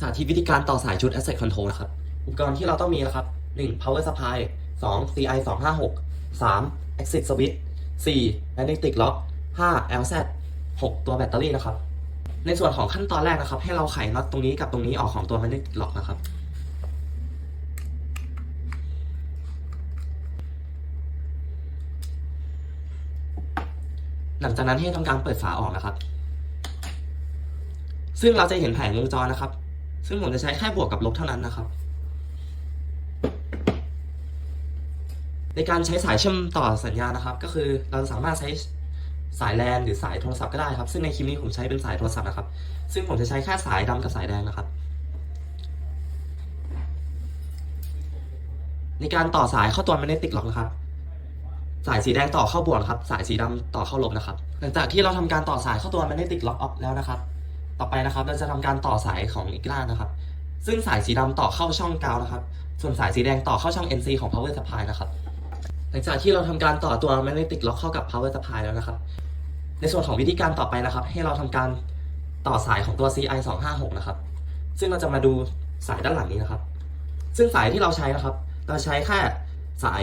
สาธิตวิธีการต่อสายชุด Asset Control นะครับ อุปกรณ์ที่เราต้องมีนะครับ 1. Power Supply 2. CI 256 3. Exit Switch 4. Magnetic Lock 5. LZ 6. ตัวแบตเตอรี่นะครับ ในส่วนของขั้นตอนแรกนะครับ ให้เราไขน็อตตรงนี้กับตรงนี้ออกของตัว Magnetic Lock นะครับ หลังจากนั้นให้ทำการเปิดฝาออกนะครับ ซึ่งเราจะเห็นแผงวงจรนะครับ ซึ่งผมจะใช้แค่บวกกับลบเท่านั้นนะครับ ในการใช้สายเชื่อมต่อสัญญาณนะครับ ก็คือเราสามารถใช้สายแลนหรือสายโทรศัพท์ก็ได้ครับ ซึ่งในคลิปนี้ผมใช้เป็นสายโทรศัพท์นะครับ ซึ่งผมจะใช้แค่สายดำกับสายแดงนะครับ ในการต่อสายเข้าตัว magnetic lock นะครับ สายสีแดงต่อเข้าบวกครับ สายสีดำต่อเข้าลบนะครับ หลังจากที่เราทำการต่อสายเข้าตัว magnetic lock off แล้วนะครับ ต่อไปนะครับ เราจะทำการต่อสายของอีกด้านะครับ ซึ่งสายสีดำต่อเข้าช่องกาวนะครับ ส่วนสายสีแดงต่อเข้าช่อง NC ของ power supply นะครับ หลังจากที่เราทำการต่อตัว magnetic lock เข้ากับ power supply แล้วนะครับ ในส่วนของวิธีการต่อไปนะครับ ให้เราทำการต่อสายของตัว CI 256นะครับ ซึ่งเราจะมาดูสายด้านหลังนี้นะครับ ซึ่งสายที่เราใช้นะครับ เราใช้แค่สาย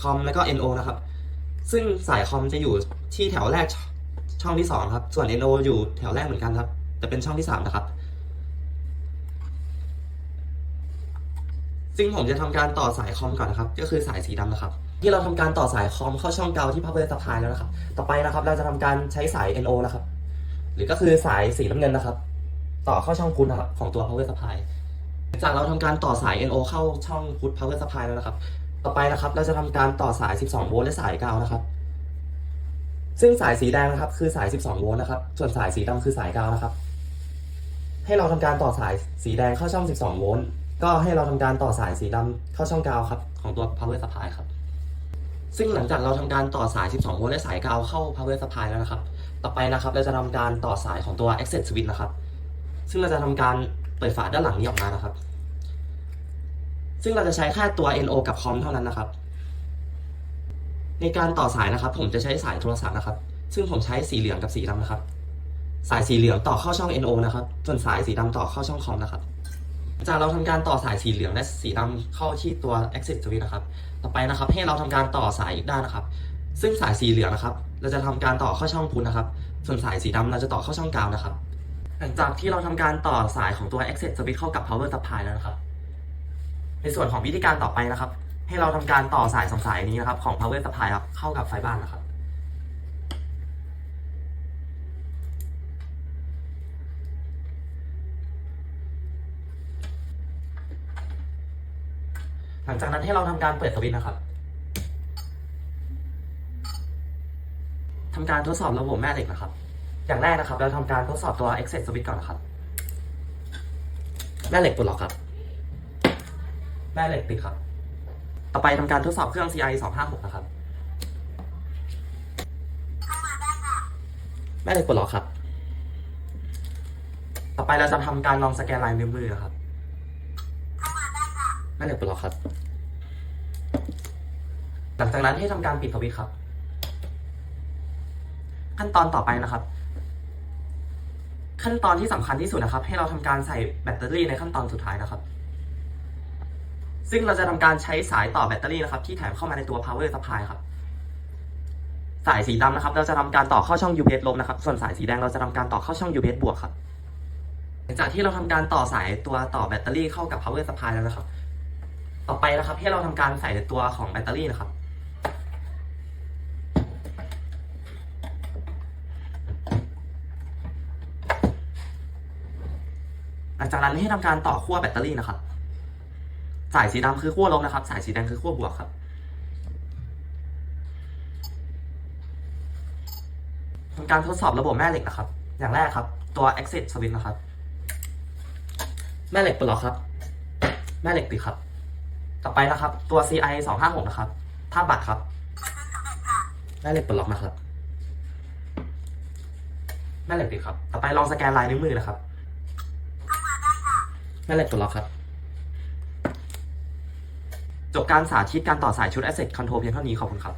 คอมแล้วก็ NO นะครับ ซึ่งสายคอมจะอยู่ที่แถวแรกชช่องที่สองครับ ส่วน NO อยู่แถวแรกเหมือนกันครับ แต่เป็นช่องที่สามนะครับ ซึ่งผมจะทำการต่อสายคอมก่อนนะครับ ก็คือสายสีดำนะครับ ที่เราทำการต่อสายคอมเข้าช่องเกาที่ power supply แล้วนะครับ ต่อไปนะครับ เราจะทำการใช้สาย NO นะครับ หรือก็คือสายสีน้ำเงินนะครับ ต่อเข้าช่องพุทนะครับของตัว power supply จากเราทำการต่อสาย NO เข้าช่องพุท power supply แล้วนะครับ ต่อไปนะครับ เราจะทำการต่อสาย 12 โวลต์และสายกาวนะครับซึ่งสายสีแดงนะครับคือสาย 12 โวลต์นะครับ ส่วนสายสีดำคือสายกาวนะครับ ให้เราทำการต่อสายสีแดงเข้าช่อง 12 โวลต์ก็ให้เราทำการต่อสายสีดำเข้าช่องกาวครับของตัว power supply ครับ ซึ่งหลังจากเราทำการต่อสาย 12 โวลต์และสายกาวเข้า power supply แล้วนะครับ ต่อไปนะครับเราจะทำการต่อสายของตัว exit switch นะครับ ซึ่งเราจะทำการเปิดฝาด้านหลังนี้ออกมานะครับ ซึ่งเราจะใช้แค่ตัว NO กับคอมเท่านั้นนะครับ ในการต่อสายนะครับ ผมจะใช้สายโทรศัพท์นะครับ ซึ่งผมใช้สีเหลืองกับสีดำนะครับ สายสีเหลืองต่อเข้าช่อง NO นะครับ ส่วนสายสีดำต่อเข้าช่องคอมนะครับ จากเราทำการต่อสายสีเหลืองและสีดำเข้าที่ตัว exit switch นะครับ ต่อไปนะครับให้เราทำการต่อสายอีกด้านนะครับ ซึ่งสายสีเหลืองนะครับ เราจะทำการต่อเข้าช่องพุทนะครับ ส่วนสายสีดำเราจะต่อเข้าช่องกาวนะครับ หลังจากที่เราทำการต่อสายของตัว exit switch เข้ากับ power supply แล้วนะครับ ในส่วนของวิธีการต่อไปนะครับ ให้เราทำการต่อสายสองสายนี้นะครับของ power supply ครับเข้ากับไฟบ้านนะครับ หลังจากนั้นให้เราทำการเปิดสวิตช์นะครับทำการทดสอบระบบแม่เหล็กนะครับ อย่างแรกนะครับ เราทำการทดสอบตัว exit switch ก่อนนะครับ แม่เหล็กปลดล็อกครับ แม่เหล็กปิดครับ ต่อไปทำการทดสอบเครื่อง CI 256นะครับ แม่เหล็กปลดล็อกครับ ต่อไปเราจะทำการลองสแกนลายนิ้วมือนะครับ แม่นเหล็กปลดล็อกครับ หลังจากนั้นให้ทำการปิดสวิตช์ครับ ขั้นตอนต่อไปนะครับ ขั้นตอนที่สำคัญที่สุดนะครับ ให้เราทำการใส่แบตเตอรี่ในขั้นตอนสุดท้ายนะครับ ซึ่งเราจะทำการใช้สายต่อแบตเตอรี่นะครับ ที่แถมเข้ามาในตัว power supply ครับ สายสีดำนะครับ เราจะทำการต่อเข้าช่อง UPS ลบนะครับ ส่วนสายสีแดงเราจะทำการต่อเข้าช่อง UPS บวกครับหลังจากที่เราทำการต่อสายตัวต่อแบตเตอรี่เข้ากับ power supply แล้วนะครับ ต่อไปนะครับให้เราทำการใส่ตัวของแบตเตอรี่นะครับ หลังจากนั้นให้ทำการต่อขั้วแบตเตอรี่นะครับ สายสีดำคือขั้วลบนะครับ สายสีแดงคือขั้วบวกครับทำการทดสอบระบบแม่เหล็กนะครับ อย่างแรกครับ ตัว exit switch นะครับ แม่เหล็กปลดล็อกครับ แม่เหล็กปิดครับ ต่อไปนะครับ ตัว CI 256นะครับถ้าบัตรครับแม่เหล็กปลดล็อกนะครับแม่เหล็กปิดครับ ต่อไปลองสแกนลายนิ้วมือนะครับแม่เหล็กปลดล็อกครับ จบการสาธิตการต่อสายชุด Asset Control เพียงเท่านี้ขอบคุณครับ